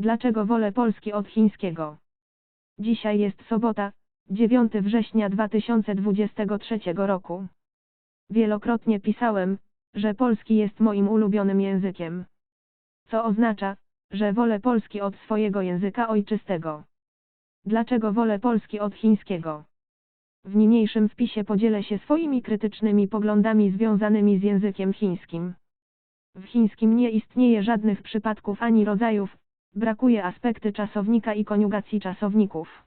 Dlaczego wolę polski od chińskiego? Dzisiaj jest sobota, 9 września 2023 roku. Wielokrotnie pisałem, że polski jest moim ulubionym językiem. Co oznacza, że wolę polski od swojego języka ojczystego. Dlaczego wolę polski od chińskiego? W niniejszym wpisie podzielę się swoimi krytycznymi poglądami związanymi z językiem chińskim. W chińskim nie istnieje żadnych przypadków ani rodzajów, brakuje aspekty czasownika i koniugacji czasowników.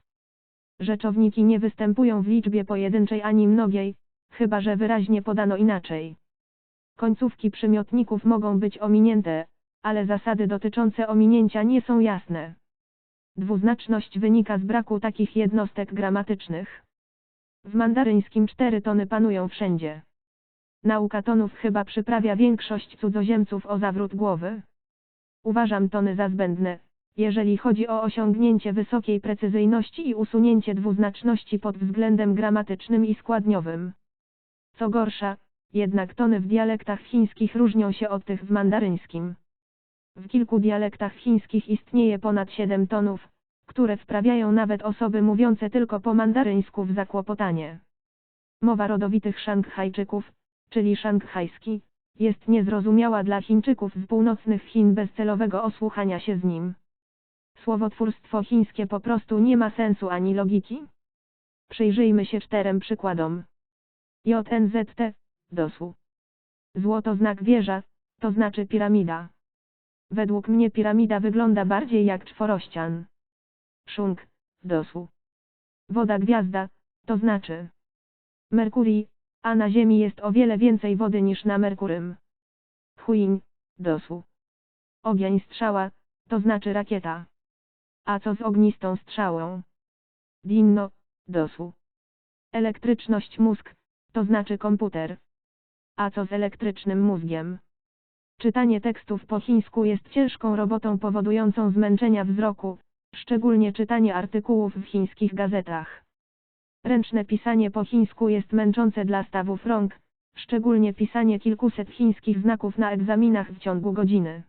Rzeczowniki nie występują w liczbie pojedynczej ani mnogiej, chyba że wyraźnie podano inaczej. Końcówki przymiotników mogą być ominięte, ale zasady dotyczące ominięcia nie są jasne. Dwuznaczność wynika z braku takich jednostek gramatycznych. W mandaryńskim cztery tony panują wszędzie. Nauka tonów chyba przyprawia większość cudzoziemców o zawrót głowy. Uważam tony za zbędne, jeżeli chodzi o osiągnięcie wysokiej precyzyjności i usunięcie dwuznaczności pod względem gramatycznym i składniowym. Co gorsza, jednak tony w dialektach chińskich różnią się od tych w mandaryńskim. W kilku dialektach chińskich istnieje ponad 7 tonów, które wprawiają nawet osoby mówiące tylko po mandaryńsku w zakłopotanie. Mowa rodowitych Szanghajczyków, czyli szanghajski, jest niezrozumiała dla Chińczyków z północnych Chin bez celowego osłuchania się z nim. Słowotwórstwo chińskie po prostu nie ma sensu ani logiki. Przyjrzyjmy się czterem przykładom. JNZT, dosłu. Złoto znak wieża, to znaczy piramida. Według mnie piramida wygląda bardziej jak czworościan. Szunk, dosłu. Woda gwiazda, to znaczy Merkurii, a na Ziemi jest o wiele więcej wody niż na Merkurym. Chuiń, dosłu. Ogień strzała, to znaczy rakieta. A co z ognistą strzałą? Dinno, dosłu. Elektryczność mózg, to znaczy komputer. A co z elektrycznym mózgiem? Czytanie tekstów po chińsku jest ciężką robotą powodującą zmęczenia wzroku, szczególnie czytanie artykułów w chińskich gazetach. Ręczne pisanie po chińsku jest męczące dla stawów rąk, szczególnie pisanie kilkuset chińskich znaków na egzaminach w ciągu godziny.